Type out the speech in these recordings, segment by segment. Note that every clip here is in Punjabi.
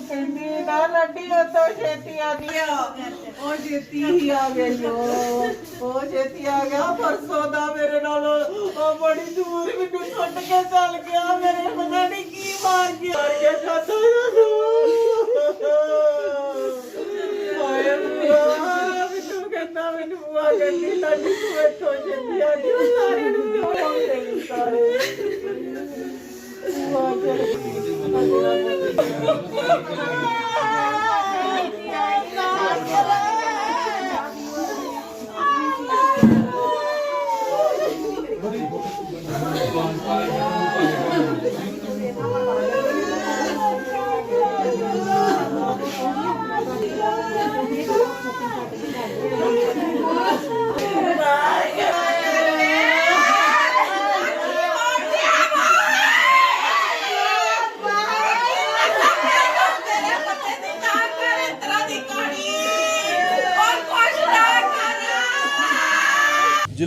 ਨੂੰ ਕਹਿੰਦੀ, ਨਾ ਲੱਡੀ, ਉਹ ਛੇਤੀ ਆ ਉਹ ਛੇਤੀ ਹੀ ਆ ਗਿਆ ਉਹ ਛੇਤੀ ਆ ਗਿਆ, ਪਰਸੋਂ ਦਾ ਮੇਰੇ ਨਾਲ ਉਹ ਬੜੀ ਦੂਰ ਮੈਨੂੰ ਛੱਡ ਕੇ ਚੱਲ ਗਿਆ। ਮੇਰੇ ਪਤਾ ਨਹੀਂ ਕੀ ਮਾਰ ਗਿਆ। ਮਾਰ ਗਿਆ ਸਾਡਾ ਮੈਨੂੰ ਕਹਿੰਦਾ, ਮੈਨੂੰ ਬੁਆ ਕਹਿੰਦੀ, ਲੱਡੀ, ਤੂੰ ਇੱਥੋਂ ਛੇਤੀ ਆ ਜਾ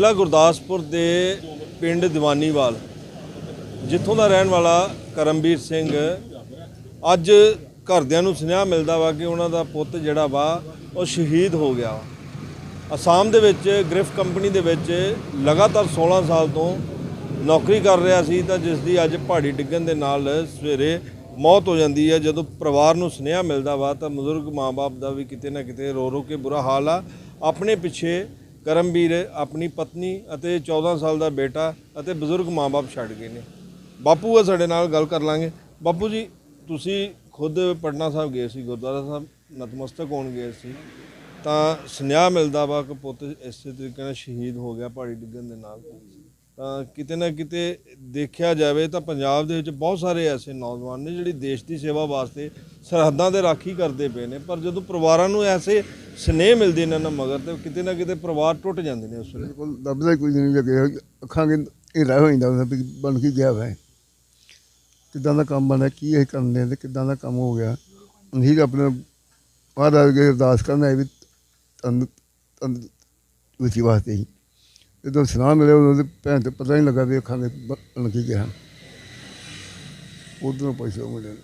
ਜ਼ਿਲ੍ਹਾ ਗੁਰਦਾਸਪੁਰ ਦੇ ਪਿੰਡ ਦੀਵਾਨੀਵਾਲ, ਜਿੱਥੋਂ ਦਾ ਰਹਿਣ ਵਾਲਾ ਕਰਮਵੀਰ ਸਿੰਘ, ਅੱਜ ਘਰਦਿਆਂ ਨੂੰ ਸੁਨੇਹਾ ਮਿਲਦਾ ਵਾ ਕਿ ਉਹਨਾਂ ਦਾ ਪੁੱਤ ਜਿਹੜਾ ਵਾ ਉਹ ਸ਼ਹੀਦ ਹੋ ਗਿਆ। ਵਾ ਅਸਾਮ ਦੇ ਵਿੱਚ ਗ੍ਰਿਫ ਕੰਪਨੀ ਦੇ ਵਿੱਚ ਲਗਾਤਾਰ 16 ਸਾਲ ਤੋਂ ਨੌਕਰੀ ਕਰ ਰਿਹਾ ਸੀ ਤਾਂ ਜਿਸ ਦੀ ਅੱਜ ਪਹਾੜੀ ਡਿੱਗਣ ਦੇ ਨਾਲ ਸਵੇਰੇ ਮੌਤ ਹੋ ਜਾਂਦੀ ਹੈ। ਜਦੋਂ ਪਰਿਵਾਰ ਨੂੰ ਸੁਨੇਹਾ ਮਿਲਦਾ ਵਾ ਤਾਂ ਬਜ਼ੁਰਗ ਮਾਪੇ ਦਾ ਵੀ ਕਿਤੇ ਨਾ ਕਿਤੇ ਰੋ ਰੋ ਕੇ ਬੁਰਾ ਹਾਲ ਆ। ਆਪਣੇ ਪਿੱਛੇ ਕਰਮਵੀਰ ਆਪਣੀ ਪਤਨੀ ਅਤੇ 14 ਸਾਲ ਦਾ ਬੇਟਾ ਅਤੇ ਬਜ਼ੁਰਗ ਮਾਪੇ ਛੱਡ ਗਏ ਨੇ। ਬਾਪੂ ਆ ਸਾਡੇ ਨਾਲ, ਗੱਲ ਕਰ ਲਾਂਗੇ। ਬਾਪੂ ਜੀ, ਤੁਸੀਂ ਖੁਦ ਪਟਨਾ ਸਾਹਿਬ ਗਏ ਸੀ, ਗੁਰਦੁਆਰਾ ਸਾਹਿਬ, ਨਤਮਸਤਕ ਹੋਣ ਗਏ ਸੀ। ਤਾਂ ਸੁਨੇਹਾ ਮਿਲਦਾ ਵਾ ਕਿ ਪੁੱਤ ਇਸੇ ਤਰੀਕੇ ਨਾਲ ਸ਼ਹੀਦ ਹੋ ਗਿਆ ਪਹਾੜੀ ਡਿੱਗਣ ਦੇ ਨਾਲ। ਤਾਂ ਕਿਤੇ ਨਾ ਕਿਤੇ ਦੇਖਿਆ ਜਾਵੇ ਤਾਂ ਪੰਜਾਬ ਦੇ ਵਿੱਚ ਬਹੁਤ ਸਾਰੇ ਐਸੇ ਨੌਜਵਾਨ ਨੇ ਜਿਹੜੀ ਦੇਸ਼ ਦੀ ਸੇਵਾ ਵਾਸਤੇ ਸਰਹੱਦਾਂ ਦੇ ਰਾਖੀ ਕਰਦੇ ਪਏ ਨੇ। ਪਰ ਜਦੋਂ ਪਰਿਵਾਰਾਂ ਨੂੰ ਐਸੇ ਸਨੇਹ ਮਿਲਦੀ ਇਹਨਾਂ ਨਾ ਮਗਰ ਤੇ ਕਿਤੇ ਨਾ ਕਿਤੇ ਪਰਿਵਾਰ ਟੁੱਟ ਜਾਂਦੇ ਨੇ ਉਸ ਵੇਲੇ। ਬਿਲਕੁਲ ਲੱਭਦਾ ਕੋਈ ਨਹੀਂ ਲੱਗੇ ਅੱਖਾਂ ਕੇ ਹੇਰਾ ਹੋ ਜਾਂਦਾ ਵੀ ਬਣ ਕੀ ਗਿਆ ਵੈ। ਕਿੱਦਾਂ ਦਾ ਕੰਮ ਬਣਿਆ, ਕੀ ਇਹ ਕਰਨੇ ਤੇ ਕਿੱਦਾਂ ਦਾ ਕੰਮ ਹੋ ਗਿਆ। ਨਹੀਂ ਆਪਣੇ ਮਹਾਰਾਜ ਅੱਗੇ ਅਰਦਾਸ ਕਰਨਾ ਹੈ ਵੀ ਤਨ ਤਨ ਵਿੱਚ ਵਾਸਤੇ ਹੀ। ਜਦੋਂ ਸੁਣਾ ਮਿਲੇ ਉਹਨਾਂ ਦੇ ਭੈਣ ਤੇ ਪਤਾ ਨਹੀਂ ਲੱਗਾ ਵੀ ਅੱਖਾਂ ਦੇ ਬਣ ਕੀ ਗਿਆ। ਉਧਰੋਂ ਪੈਸੇ ਮਿਲੇ।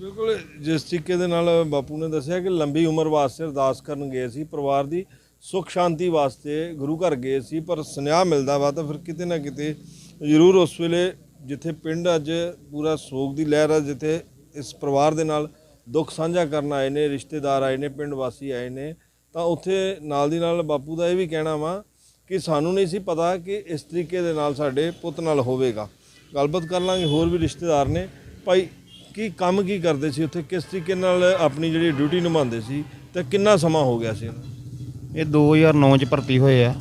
ਬਿਲਕੁਲ, ਜਿਸ ਤਰੀਕੇ ਦੇ ਨਾਲ ਬਾਪੂ ਨੇ ਦੱਸਿਆ ਕਿ ਲੰਬੀ ਉਮਰ ਵਾਸਤੇ ਅਰਦਾਸ ਕਰਨ ਗਏ ਸੀ, ਪਰਿਵਾਰ ਦੀ ਸੁੱਖ ਸ਼ਾਂਤੀ ਵਾਸਤੇ ਗੁਰੂ ਘਰ ਗਏ ਸੀ, ਪਰ ਸੁਨੇਹਾ ਮਿਲਦਾ ਵਾ ਤਾਂ ਫਿਰ ਕਿਤੇ ਨਾ ਕਿਤੇ ਜ਼ਰੂਰ ਉਸ ਵੇਲੇ ਜਿੱਥੇ ਪਿੰਡ ਅੱਜ ਪੂਰਾ ਸੋਗ ਦੀ ਲਹਿਰ ਆ, ਜਿੱਥੇ ਇਸ ਪਰਿਵਾਰ ਦੇ ਨਾਲ ਦੁੱਖ ਸਾਂਝਾ ਕਰਨ ਆਏ ਨੇ, ਰਿਸ਼ਤੇਦਾਰ ਆਏ ਨੇ, ਪਿੰਡ ਵਾਸੀ ਆਏ ਨੇ, ਤਾਂ ਉੱਥੇ ਨਾਲ ਦੀ ਨਾਲ ਬਾਪੂ ਦਾ ਇਹ ਵੀ ਕਹਿਣਾ ਵਾ ਕਿ ਸਾਨੂੰ ਨਹੀਂ ਸੀ ਪਤਾ ਕਿ ਇਸ ਤਰੀਕੇ ਦੇ ਨਾਲ ਸਾਡੇ ਪੁੱਤ ਨਾਲ ਹੋਵੇਗਾ। ਗੱਲਬਾਤ ਕਰ ਲਾਂਗੇ ਹੋਰ ਵੀ ਰਿਸ਼ਤੇਦਾਰ ਨੇ। ਭਾਈ ਕੀ ਕੰਮ ਕੀ ਕਰਦੇ ਸੀ ਉੱਥੇ? ਕਿਸ ਤਰੀਕੇ ਨਾਲ ਆਪਣੀ ਜਿਹੜੀ ਡਿਊਟੀ ਨਿਭਾਉਂਦੇ ਸੀ ਤੇ ਕਿੰਨਾ ਸਮਾਂ ਹੋ ਗਿਆ ਸੀ? ਇਹਨੂੰ? ਇਹ 2009 ਚ ਭਰਤੀ ਹੋਏ ਆ।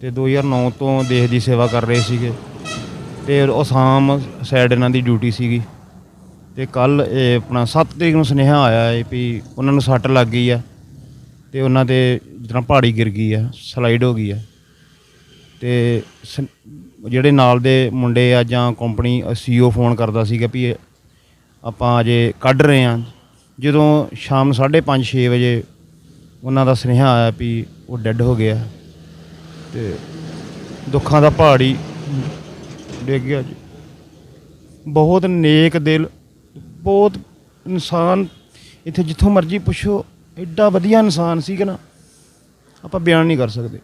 ਤੇ 2009 ਤੋਂ ਦੇਸ਼ ਦੀ ਸੇਵਾ ਕਰ ਰਹੇ ਸੀਗੇ। ਤੇ ਅਸਾਮ ਸਾਈਡ ਇਹਨਾਂ ਦੀ ਡਿਊਟੀ ਸੀਗੀ। ਤੇ ਕੱਲ ਇਹ ਆਪਣਾ 7 ਤਰੀਕ ਨੂੰ ਸੁਨੇਹਾ ਆਇਆ ਹੈ ਵੀ ਉਹਨਾਂ ਨੂੰ ਸੱਟ ਲੱਗ ਗਈ ਆ। ਤੇ ਉਹਨਾਂ ਦੇ ਜਿੱਦਾਂ ਪਹਾੜੀ ਗਿਰ ਗਈ ਆ ਸਲਾਈਡ ਹੋ ਗਈ ਆ। ਤੇ ਸ- ਜਿਹੜੇ ਨਾਲ ਦੇ ਮੁੰਡੇ ਆ ਜਾਂ ਕੰਪਨੀ ਸੀਓ ਫੋਨ ਕਰਦਾ ਸੀਗਾ ਵੀ ਇਹ ਆਪਾਂ ਅਜੇ ਕੱਢ ਰਹੇ ਹਾਂ। ਜਦੋਂ ਸ਼ਾਮ 5:30 6 ਵਜੇ ਉਹਨਾਂ ਦਾ ਸੁਨੇਹਾ ਆਇਆ ਵੀ ਉਹ ਡੈੱਡ ਹੋ ਗਿਆ। ਤੇ ਦੁੱਖਾਂ ਦਾ ਪਹਾੜੀ ਡਿੱਗ ਗਿਆ ਜੀ। ਬਹੁਤ ਨੇਕ ਦਿਲ, ਬਹੁਤ ਇਨਸਾਨ, ਇੱਥੇ ਜਿੱਥੋਂ ਮਰਜ਼ੀ ਪੁੱਛੋ, ਐਡਾ ਵਧੀਆ ਇਨਸਾਨ ਸੀਗਾ ਨਾ, ਆਪਾਂ ਬਿਆਨ ਨਹੀਂ ਕਰ ਸਕਦੇ।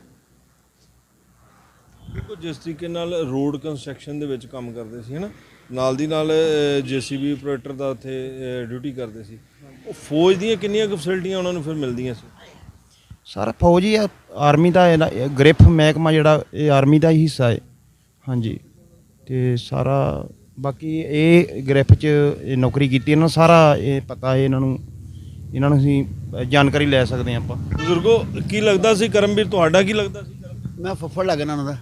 ਬਿਲਕੁਲ, ਜਿਸ ਤਰੀਕੇ ਨਾਲ ਰੋਡ ਕੰਸਟਰਕਸ਼ਨ ਦੇ ਵਿੱਚ ਕੰਮ ਕਰਦੇ ਸੀ ਹਨਾ ਨਾਲ ਦੀ ਨਾਲ ਜੀਸੀਬੀ ਆਪਰੇਟਰ ਦਾ ਉੱਥੇ ਡਿਊਟੀ ਕਰਦੇ ਸੀ। ਉਹ ਫੌਜ ਦੀਆਂ ਕਿੰਨੀਆਂ ਕੁ ਫੈਸਿਲਿਟੀਆਂ ਉਹਨਾਂ ਨੂੰ ਫਿਰ ਮਿਲਦੀਆਂ ਸੀ? ਸਾਰਾ ਫੌਜ ਹੀ ਆ ਆਰਮੀ ਦਾ ਇਹਦਾ- ਇਹ ਗ੍ਰਿਫ ਮਹਿਕਮਾ ਜਿਹੜਾ ਇਹ ਆਰਮੀ ਦਾ ਹੀ ਹਿੱਸਾ ਹੈ ਹਾਂਜੀ। ਤੇ ਸਾਰਾ ਬਾਕੀ ਇਹ ਗ੍ਰਿਫ 'ਚ ਇਹ ਨੌਕਰੀ ਕੀਤੀ ਇਹਨਾਂ ਨੂੰ ਸਾਰਾ ਇਹ ਪਤਾ ਹੈ ਇਹਨਾਂ ਨੂੰ ਇਹਨਾਂ ਨੂੰ ਅਸੀਂ ਅ, ਜਾਣਕਾਰੀ ਲੈ ਸਕਦੇ ਹਾਂ ਆਪਾਂ। ਬਜ਼ੁਰਗੋ ਕੀ ਲੱਗਦਾ ਸੀ ਕਰਮਵੀਰ ਤੁਹਾਡਾ ਕੀ ਲੱਗਦਾ ਸੀ? ਕਰਮਵੀਰ? ਮੈਂ ਫੁੱਫੜ ਲੱਗਣਾ ਉਹਨਾਂ ਦਾ।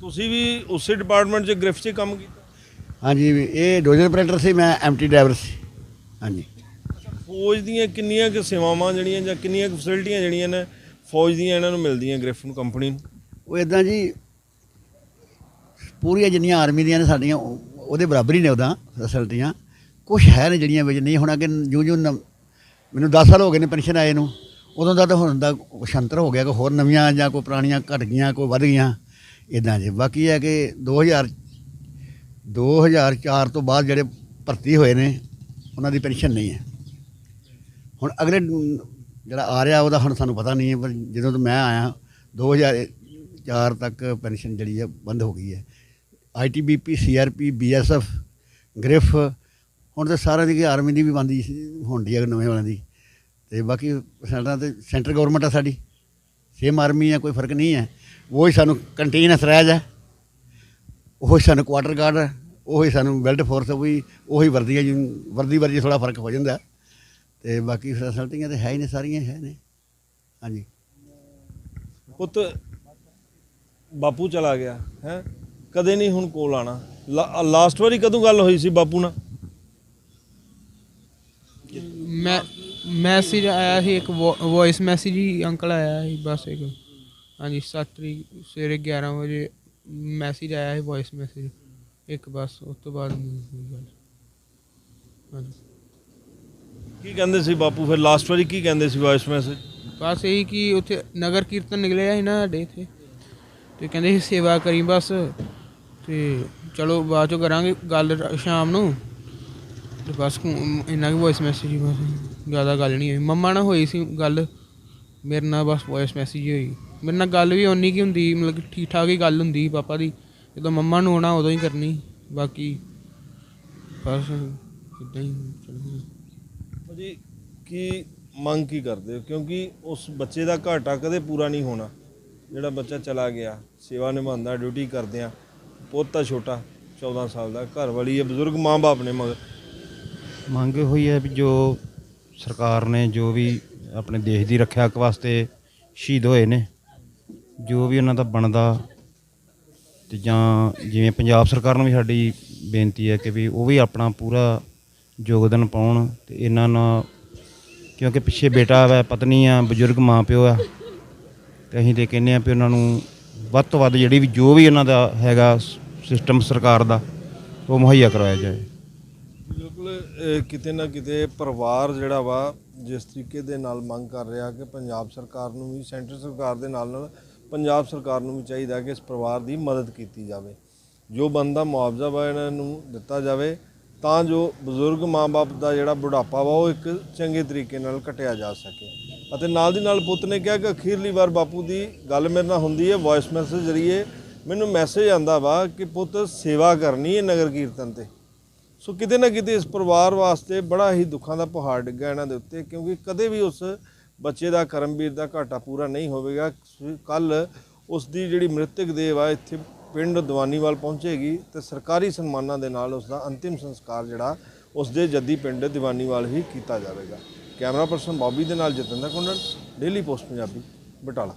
ਤੁਸੀਂ ਵੀ ਉਸੇ ਡਿਪਾਰਟਮੈਂਟ 'ਚ ਗ੍ਰਿਫ 'ਚ ਕੰਮ ਕੀਤਾ? ਹਾਂਜੀ ਇਹ ਡੋਜ਼ਰ ਆਪਰੇਟਰ ਸੀ ਮੈਂ ਐਮਟੀ ਡਰਾਈਵਰ ਸੀ। ਹਾਂਜੀ। ਫੌਜ ਦੀਆਂ ਕਿੰਨੀਆਂ ਕੁ ਸੇਵਾਵਾਂ ਜਿਹੜੀਆਂ ਜਾਂ ਕਿੰਨੀਆਂ ਕੁ ਫੈਸਿਲਿਟੀਆਂ ਜਿਹੜੀਆਂ ਨੇ ਫੌਜ ਦੀਆਂ ਇਹਨਾਂ ਨੂੰ ਮਿਲਦੀਆਂ ਗ੍ਰਿਫ ਨੂੰ ਕੰਪਨੀ ਨੂੰ? ਉਹ ਇਦਾਂ ਜੀ ਪੂਰੀਆਂ ਜਿੰਨੀਆਂ ਆਰਮੀ ਦੀਆਂ ਨੇ ਸਾਡੀਆਂ ਉਹ- ਉਹਦੇ ਬਰਾਬਰ ਹੀ ਨੇ ਉਹਦਾ ਫੈਸਿਲਿਟੀਆਂ ਕੁਝ ਹੈ ਨੇ ਜਿਹੜੀਆਂ ਵਿੱਚ ਨਹੀਂ ਹੁਣ ਅੱਗੇ ਜੂ ਜੂ ਮੈਨੂੰ 10 ਸਾਲ ਹੋ ਗਏ ਨੇ ਪੈਨਸ਼ਨ ਆਏ ਨੂੰ। ਉਦੋਂ ਦਾ ਤਾਂ ਹੁਣ ਦਾ ਸ਼ੰਤਰ ਹੋ ਗਿਆ ਕਿ ਹੋਰ ਨਵੀਆਂ ਜਾਂ ਕੋਈ ਪੁਰਾਣੀਆਂ ਘਟ ਗਈਆਂ ਕੋਈ ਵੱਧ ਗਈਆਂ। ਇਦਾਂ ਜੀ ਬਾਕੀ ਹੈ ਕਿ 2000 2004 ਤੋਂ ਬਾਅਦ ਜਿਹੜੇ ਭਰਤੀ ਹੋਏ ਨੇ, ਉਹਨਾਂ ਦੀ ਪੈਨਸ਼ਨ ਨਹੀਂ ਹੈ। ਹੁਣ ਅਗਲੇ ਜਿਹੜਾ ਆ ਰਿਹਾ, ਉਹਦਾ ਹੁਣ ਸਾਨੂੰ ਪਤਾ ਨਹੀਂ ਹੈ, ਪਰ ਜਦੋਂ ਤੋਂ ਮੈਂ ਆਇਆ 2004 ਤੱਕ ਪੈਨਸ਼ਨ ਜਿਹੜੀ ਹੈ, ਬੰਦ ਹੋ ਗਈ ਹੈ। ਆਈਟੀਬੀਪੀ ਸੀਆਰਪੀ ਬੀਐਸਐਫ ਗ੍ਰਿਫ, ਹੁਣ ਤਾਂ ਸਾਰਿਆਂ ਦੀ ਆਰਮੀ ਦੀ ਵੀ ਬੰਦੀ ਹੁੰਦੀ ਹੈ, ਨਵੇਂ ਵਾਲਿਆਂ ਦੀ। ਤੇ ਬਾਕੀ ਸੈਂਟਰਾਂ ਤੇ ਸੈਂਟਰ ਗਵਰਨਮੈਂਟ ਆ ਸਾਡੀ, ਸੇਮ ਆਰਮੀ ਹੈ, ਕੋਈ ਫ਼ਰਕ ਨਹੀਂ ਹੈ। ਉਹ ਹੀ ਸਾਨੂੰ ਕੰਟੀਨ ਰਹਿ ਜਾ। ਉਹ ਹੀ ਸਾਨੂੰ ਕੁਆਟਰ ਗਾਰਡ ਉਹ ਸਾਨੂੰ ਬੈਲਟ ਫੋਰਸ ਵੀ ਉਹੀ ਵਰਦੀ ਹੈ ਜੀ ਵਰਦੀ ਵਰਦੀ ਥੋੜਾ ਫ਼ਰਕ ਹੋ ਜਾਂਦਾ। ਤੇ ਬਾਕੀ ਫੈਸਿਲਿਟੀਆਂ ਤੇ ਹੈ ਹੀ ਨੇ ਸਾਰੀਆਂ ਹੈ ਨੇ। ਹਾਂਜੀ। ਪੁੱਤ ਬਾਪੂ ਚਲਾ ਗਿਆ ਹੈ? ਕਦੇ ਨਹੀਂ ਹੁਣ ਕੋਲ ਆਣਾ ਲਾਸਟ ਵਾਰੀ ਕਦੋਂ ਗੱਲ ਹੋਈ ਸੀ ਬਾਪੂ ਨਾਲ? ਮੈਂ ਮੈਸੇਜ ਆਇਆ ਸੀ ਇੱਕ ਵੌਇਸ ਮੈਸੇਜ ਹੀ ਅੰਕਲ ਆਇਆ ਸੀ ਬਸ ਇੱਕ। ਹਾਂਜੀ 7 ਤਰੀਕ ਸਵੇਰੇ 11 ਵਜੇ ਮੈਸੇਜ ਆਇਆ ਸੀ ਵੌਇਸ ਮੈਸੇਜ ਇੱਕ ਬਸ ਉਸ ਤੋਂ ਬਾਅਦ ਨਹੀਂ ਹੋਈ ਗੱਲ। ਹਾਂਜੀ। ਕੀ ਕਹਿੰਦੇ ਸੀ ਬਾਪੂ? ਫਿਰ ਲਾਸਟ ਵਾਰੀ ਕੀ ਕਹਿੰਦੇ ਸੀ ਵਾਇਸ ਮੈਸੇਜ ਬਸ ਇਹੀ ਕਿ ਉੱਥੇ ਨਗਰ ਕੀਰਤਨ ਨਿਕਲਿਆ ਸੀ ਨਾ ਸਾਡੇ ਇੱਥੇ। ਤੇ ਕਹਿੰਦੇ ਸੀ ਸੇਵਾ ਕਰੀ ਬਸ। ਤੇ ਚਲੋ ਬਾਅਦ ਚੋਂ ਕਰਾਂਗੇ ਗੱਲ ਸ਼ਾਮ ਨੂੰ। ਤੇ ਬਸ ਇੰਨਾ ਕਿ ਵੌਇਸ ਮੈਸੇਜ ਹੀ ਬਸ। ਜ਼ਿਆਦਾ ਗੱਲ ਨਹੀਂ ਹੋਈ। ਮੰਮਾ ਨਾਲ ਹੋਈ ਸੀ ਗੱਲ। ਮੇਰੇ ਨਾਲ ਬਸ ਵੌਇਸ ਮੈਸੇਜ ਹੀ ਹੋਈ। ਮੇਰੇ ਨਾਲ ਗੱਲ ਵੀ ਓਨੀ ਕੀ ਹੁੰਦੀ ਮਤਲਬ ਠੀਕ ਠਾਕ ਹੀ ਗੱਲ ਹੁੰਦੀ ਪਾਪਾ ਦੀ। ਜਦੋਂ ਮੰਮਾ ਨੂੰ ਆਉਣਾ ਉਦੋਂ ਹੀ ਕਰਨੀ। ਬਾਕੀ ਬਸ ਇਦਾਂ ਹੀ ਚੱਲ ਜੀ ਕੀ ਮੰਗ ਕੀ ਕਰਦੇ ਹੋ? ਕਿਉਂਕਿ ਉਸ ਬੱਚੇ ਦਾ ਘਾਟਾ ਕਦੇ ਪੂਰਾ ਨਹੀਂ ਹੋਣਾ। ਜਿਹੜਾ ਬੱਚਾ ਚਲਾ ਗਿਆ ਸੇਵਾ ਨਿਭਾਉਂਦਾ ਡਿਊਟੀ ਕਰਦਿਆਂ ਪੁੱਤ ਆ ਛੋਟਾ 14 ਸਾਲ ਦਾ ਘਰ ਵਾਲੀ ਹੈ ਬਜ਼ੁਰਗ ਮਾਂ-ਬਾਪ ਨੇ ਮਗਰ ਮੰਗ ਹੋਈ ਹੈ ਵੀ ਜੋ ਸਰਕਾਰ ਨੇ ਜੋ ਵੀ ਆਪਣੇ ਦੇਸ਼ ਦੀ ਰੱਖਿਆ ਵਾਸਤੇ ਸ਼ਹੀਦ ਹੋਏ ਨੇ ਜੋ ਵੀ ਉਹਨਾਂ ਦਾ ਬਣਦਾ ਤੇ ਜਾਂ ਜਿਵੇਂ ਪੰਜਾਬ ਸਰਕਾਰ ਨੂੰ ਵੀ ਸਾਡੀ ਬੇਨਤੀ ਹੈ ਕਿ ਵੀ ਉਹ ਵੀ ਆਪਣਾ ਪੂਰਾ ਯੋਗਦਾਨ ਪਾਉਣ ਤੇ ਇਹਨਾਂ ਨਾਲ, ਕਿਉਂਕਿ ਪਿੱਛੇ ਬੇਟਾ ਹੈ, ਪਤਨੀ ਆ ਬਜ਼ੁਰਗ ਮਾਂ ਪਿਓ ਆ ਤੇ ਅਸੀਂ ਤੇ ਕਹਿੰਦੇ ਆ ਵੀ ਉਹਨਾਂ ਨੂੰ ਵੱਧ ਤੋਂ ਵੱਧ ਜਿਹੜੀ ਵੀ ਜੋ ਵੀ ਉਹਨਾਂ ਦਾ ਹੈਗਾ ਸਿਸਟਮ ਸਰਕਾਰ ਦਾ, ਉਹ ਮੁਹੱਈਆ ਕਰਵਾਇਆ ਜਾਏ। ਬਿਲਕੁਲ ਕਿਤੇ ਨਾ ਕਿਤੇ ਪਰਿਵਾਰ ਜਿਹੜਾ ਵਾ, ਜਿਸ ਤਰੀਕੇ ਦੇ ਨਾਲ ਮੰਗ ਕਰ ਰਿਹਾ ਕਿ ਪੰਜਾਬ ਸਰਕਾਰ ਨੂੰ ਵੀ, ਸੈਂਟਰ ਸਰਕਾਰ ਦੇ ਨਾਲ ਨਾਲ ਪੰਜਾਬ ਸਰਕਾਰ ਨੂੰ ਵੀ ਚਾਹੀਦਾ ਕਿ ਇਸ ਪਰਿਵਾਰ ਦੀ ਮਦਦ ਕੀਤੀ ਜਾਵੇ। ਜੋ ਬੰਦਾ ਮੁਆਵਜ਼ਾ ਵਾ ਇਹਨਾਂ ਨੂੰ ਦਿੱਤਾ ਜਾਵੇ, ਤਾਂ ਜੋ ਬਜ਼ੁਰਗ ਮਾਂ-ਬਾਪ ਦਾ ਜਿਹੜਾ ਬੁਢਾਪਾ ਵਾ, ਉਹ ਇੱਕ ਚੰਗੇ ਤਰੀਕੇ ਨਾਲ ਕੱਟਿਆ ਜਾ ਸਕੇ। ਅਤੇ ਨਾਲ ਦੀ ਨਾਲ ਪੁੱਤ ਨੇ ਕਿਹਾ ਕਿ ਅਖੀਰਲੀ ਵਾਰ ਬਾਪੂ ਦੀ ਗੱਲ ਮੇਰੇ ਨਾਲ ਹੁੰਦੀ ਹੈ ਵੌਇਸ ਮੈਸੇਜ ਜ਼ਰੀਏ ਮੈਨੂੰ ਮੈਸੇਜ ਆਂਦਾ ਵਾ ਕਿ ਪੁੱਤ ਸੇਵਾ ਕਰਨੀ ਹੈ ਨਗਰ ਕੀਰਤਨ ਤੇ। ਸੋ ਕਿਤੇ ਨਾ ਕਿਤੇ ਇਸ ਪਰਿਵਾਰ ਵਾਸਤੇ ਬੜਾ ਹੀ ਦੁੱਖਾਂ ਦਾ ਪਹਾੜ ਡਿੱਗਾ ਇਹਨਾਂ ਦੇ ਉੱਤੇ, ਕਿਉਂਕਿ ਕਦੇ ਵੀ ਉਸ ਬੱਚੇ ਦਾ ਕਰਮਵੀਰ ਦਾ ਘਾਟਾ ਪੂਰਾ ਨਹੀਂ ਹੋਵੇਗਾ। ਕੱਲ ਉਸ ਦੀ ਜਿਹੜੀ ਮ੍ਰਿਤਕ ਦੇਹ ਆ ਇੱਥੇ ਪਿੰਡ ਦੀਵਾਨੀਵਾਲ ਪਹੁੰਚੇਗੀ ਤੇ ਸਰਕਾਰੀ ਸਨਮਾਨਾਂ ਦੇ ਨਾਲ ਉਸ ਦਾ ਅੰਤਿਮ ਸੰਸਕਾਰ ਜਿਹੜਾ ਉਸ ਦੇ ਜੱਦੀ ਪਿੰਡ ਦੀਵਾਨੀਵਾਲ ਹੀ ਕੀਤਾ ਜਾਵੇਗਾ। ਕੈਮਰਾ ਪਰਸਨ ਬੌਬੀ ਦੇ ਨਾਲ ਜਤਿੰਦਰ ਕੁੰਡਲ, ਡੇਲੀ ਪੋਸਟ ਪੰਜਾਬੀ, ਬਟਾਲਾ।